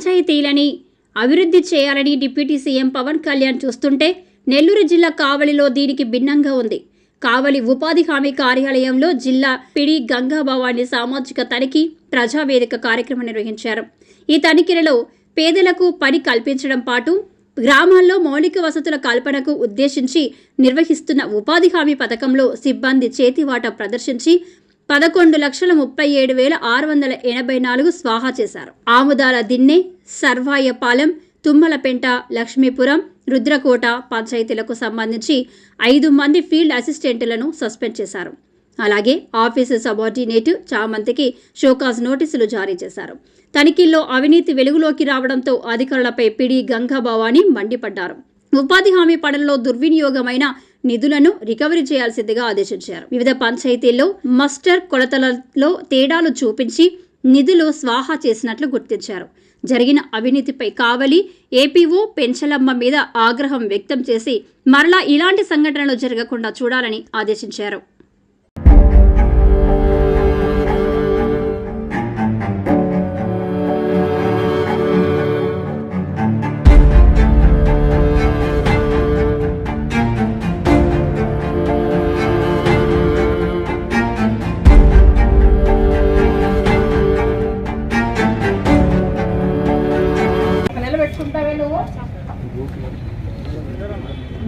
పంచాయతీలని అభివృద్ధి చేయాలని deputy CM Pawan Kalyan చూస్తుంటే నెల్లూరు జిల్లా కావలిలో దీనికి భిన్నంగా ఉంది. కావలి ఉపాధి హామీ కార్యాలయంలో జిల్లా పిడి గంగాభవాని సామాజిక తనిఖీ ప్రజావేదిక కార్యక్రమం నిర్వహించారు. ఈ తనిఖీలలో పేదలకు పని కల్పించడం పాటు గ్రామాల్లో మౌలిక వసతుల కల్పనకు ఉద్దేశించి నిర్వహిస్తున్న ఉపాధి హామీ పథకంలో సిబ్బంది చేతివాట ప్రదర్శించి పదకొండు లక్షల ముప్పై ఏడు వేల ఆరు వందల ఎనభై నాలుగు స్వాహా చేశారు. ఆముదాల దిన్నె సర్వాయపాలెం తుమ్మలపెంట లక్ష్మీపురం రుద్రకోట పంచాయతీలకు సంబంధించి ఐదు మంది ఫీల్డ్ అసిస్టెంట్లను సస్పెండ్ చేశారు. అలాగే ఆఫీసు సబార్డినేట్ చామంతికి షోకాజ్ నోటీసులు జారీ చేశారు. తనిఖీల్లో అవినీతి వెలుగులోకి రావడంతో అధికారులపై పిడి గంగా మండిపడ్డారు. ఉపాధి హామీ పనుల్లో దుర్వినియోగమైన నిధులను రికవరీ చేయాల్సిందిగా ఆదేశించారు. వివిధ పంచాయతీల్లో మస్టర్ కొలతలలో తేడాలు చూపించి నిధులు స్వాహా చేసినట్లు గుర్తించారు. జరిగిన అవినీతిపై కావలి ఏపీఓ పెంచలమ్మ మీద ఆగ్రహం వ్యక్తం చేసి మరలా ఇలాంటి సంఘటనలు జరగకుండా చూడాలని ఆదేశించారు.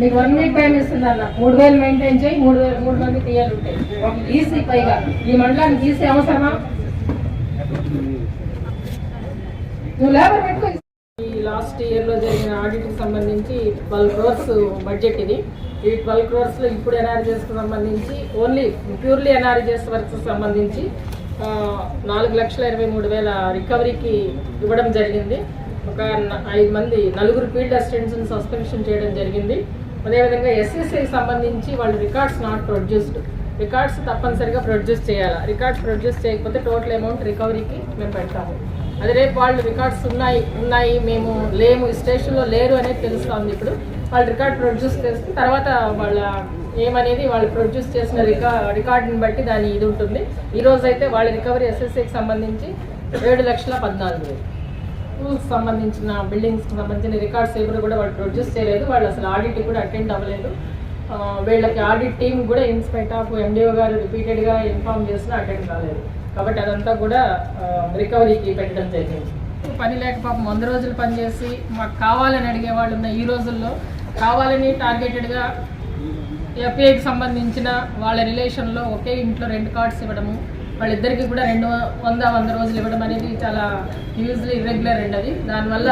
మీకు వన్ వీక్ టైం ఇస్తున్నారు మూడు వేలు మెయింటైన్ చేయి మూడు వేలు మూడు మంది తీయాలి ఉంటాయి ఒక ఈసీ పైగా. ఈ మండలానికి ఈసీ అవసరమా? నువ్వు లేబర్ పెట్టుకో. ఈ లాస్ట్ ఇయర్లో జరిగిన ఆడిట్కి సంబంధించి ట్వెల్వ్ క్రోర్స్ బడ్జెట్ ఇది. ఈ ట్వెల్వ్ క్రోర్స్లో ఇప్పుడు ఎన్ఆర్జీఎస్కి సంబంధించి ఓన్లీ ప్యూర్లీ ఎన్ఆర్జీఎస్ వర్క్స్ సంబంధించి నాలుగు లక్షల ఇరవై మూడు వేల రికవరీకి ఇవ్వడం జరిగింది. ఒక ఐదు మంది నలుగురు ఫీల్డ్ అసిస్టెంట్స్ సస్పెన్షన్ చేయడం జరిగింది. అదేవిధంగా ఎస్ఎస్ఐకి సంబంధించి వాళ్ళు రికార్డ్స్ నాట్ ప్రొడ్యూస్డ్ రికార్డ్స్ తప్పనిసరిగా ప్రొడ్యూస్ చేయాలి? రికార్డ్స్ ప్రొడ్యూస్ చేయకపోతే టోటల్ అమౌంట్ రికవరీకి మేము పెడతాము. అదే రేపు వాళ్ళు రికార్డ్స్ ఉన్నాయి ఉన్నాయి మేము లేము ఈ స్టేషన్లో లేరు అనేది తెలుస్తుంది ఇప్పుడు. వాళ్ళు రికార్డ్ ప్రొడ్యూస్ చేస్తే తర్వాత వాళ్ళ ఏమనేది వాళ్ళు ప్రొడ్యూస్ చేసిన రికా రికార్డుని బట్టి దాని ఇది ఉంటుంది. ఈ రోజు అయితే వాళ్ళ రికవరీ ఎస్ఎస్ఐకి సంబంధించి ఏడు లక్షల పద్నాలుగు వేలు. సంబంధించిన బిల్డింగ్స్కి సంబంధించిన రికార్డ్స్ ఎవరు కూడా వాళ్ళు ప్రొడ్యూస్ చేయలేదు. వాళ్ళు అసలు ఆడిట్ కూడా అటెండ్ అవ్వలేదు. వీళ్ళకి ఆడిట్ టీం కూడా ఇన్స్పెక్ట్ ఆఫ్ ఎండిఓ గారు రిపీటెడ్గా ఇన్ఫార్మ్ చేసినా అటెండ్ కాలేదు. కాబట్టి అదంతా కూడా రికవరీకి పెట్టడం జరిగింది. పని లేక పాపం వంద రోజులు పనిచేసి మాకు కావాలని అడిగే వాళ్ళు ఉన్న ఈ రోజుల్లో కావాలని టార్గెటెడ్గా ఎఫ్ఏకి సంబంధించిన వాళ్ళ రిలేషన్లో ఒకే ఇంట్లో రెండు కార్డ్స్ ఇవ్వడము వాళ్ళిద్దరికి కూడా రెండు వంద వంద రోజులు ఇవ్వడం అనేది చాలా యూజ్లీ ఇర్రెగ్యులర్ అండి అది. దానివల్ల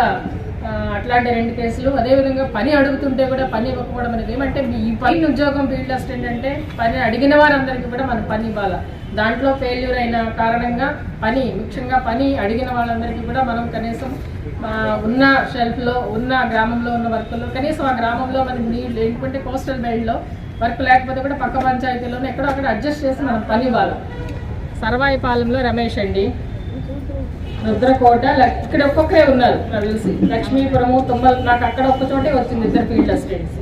అట్లాంటి రెండు కేసులు అదేవిధంగా పని అడుగుతుంటే కూడా పని ఇవ్వకపోవడం అనేది ఏమంటే ఈ పని ఉద్యోగం ఫీల్డ్ అసిస్టెంట్ అంటే పని అడిగిన వారందరికీ కూడా మనం పని ఇవ్వాలి? దాంట్లో ఫెయిల్యూర్ అయిన కారణంగా పని ముఖ్యంగా పని అడిగిన వాళ్ళందరికీ కూడా మనం కనీసం ఉన్న షెల్ఫ్లో ఉన్న గ్రామంలో ఉన్న వర్క్లో కనీసం ఆ గ్రామంలో మనకి నీళ్ళు ఏంటంటే కోస్టల్ బెల్ట్లో వర్క్ లేకపోతే కూడా పక్క పంచాయతీలోనే ఎక్కడో అక్కడ అడ్జస్ట్ చేసి మనం పని ఇవ్వాలి? సర్వాయిపాలెంలో రమేష్ అండి. రుద్రకోట ఇక్కడ ఒక్కొక్కరే ఉన్నారు నాకు తెలిసి. లక్ష్మీపురము తుమ్మల నాకు అక్కడ ఒక్క చోటే వచ్చింది ఇద్దరు field assistants.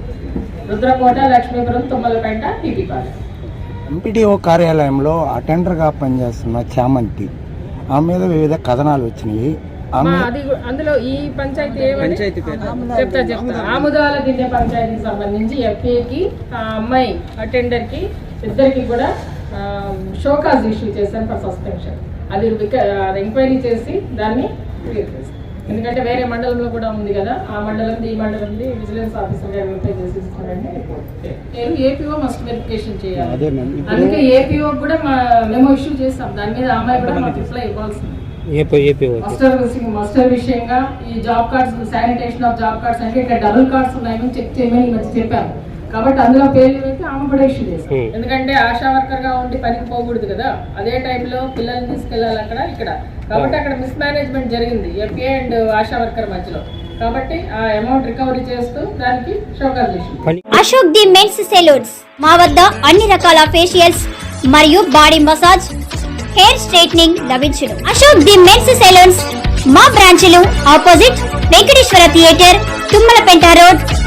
Rudrakota Lakshmipuram Tummalapeta T P Palem MPDO కార్యాలయంలో అటెండర్గా పనిచేస్తున్న చామంతి. ఆమె మీద వివిధ కథనాలు వచ్చినాయి. అది అందులో ఈ పంచాయతీ చెప్తా చెప్తా. ఆముదాల గిన్నె పంచాయతీకి సంబంధించి ఎఫ్ఏకి ఆ అమ్మాయి అటెండర్కి ఇద్దరికి కూడా షోకాజ్ ఇష్యూ చేశాను ఫర్ సస్పెన్షన్ అది ఎంక్వైరీ చేసి దాన్ని క్లియర్ చేస్తాం ఎందుకంటే వేరే మండలంలో కూడా ఉంది కదా ఆ మండలం ఈ మండలం విజిలెన్స్ ఆఫీసర్ గారు వెరిఫై చేసి నేను ఏపీఓ మస్ట్ వెరిఫికేషన్ చేయాలి. అందుకే ఏపీఓ కూడా మా- మేము ఇష్యూ చేస్తాం. దాని మీద అమ్మాయి కూడా మాకు రిప్లై ఇవ్వాల్సింది. మస్టర్ విషయం- మస్టర్ విషయంగా ఈ job cards sanitation of job cards అంటే ఇక్కడ డబుల్ కార్డ్స్ ఉన్నాయని చెక్ చేయమని చెప్పాను కాబట్టి అందులో పేర్లు అయితే ఆమె కూడా ఇష్యూ చేస్తాం ఎందుకంటే ఆశా వర్కర్గా ఉండి పనికి పోకూడదు కదా. అదే టైంలో పిల్లల్ని తీసుకెళ్ళాలి అక్కడ ఇక్కడ. కాబట్టి అక్కడ మిస్ మేనేజ్మెంట్ జరిగింది ఎఫ్ఏ అండ్ ఆశా వర్కర్ మధ్యలో. కాబట్టి ఆ అమౌంట్ రికవరీ చేస్తూ దానికి show cause issue Ashok the men's salons. మా వద్ద అన్ని రకాల ఫేషియల్స్ మరియు బాడీ మసాజ్ హెయిర్ స్ట్రైట్నింగ్ లభించును. అశోక్ ది మెన్స్ సెలూన్స్ మా బ్రాంచ్లు opposite Venkateswara theatre Tummalapenta road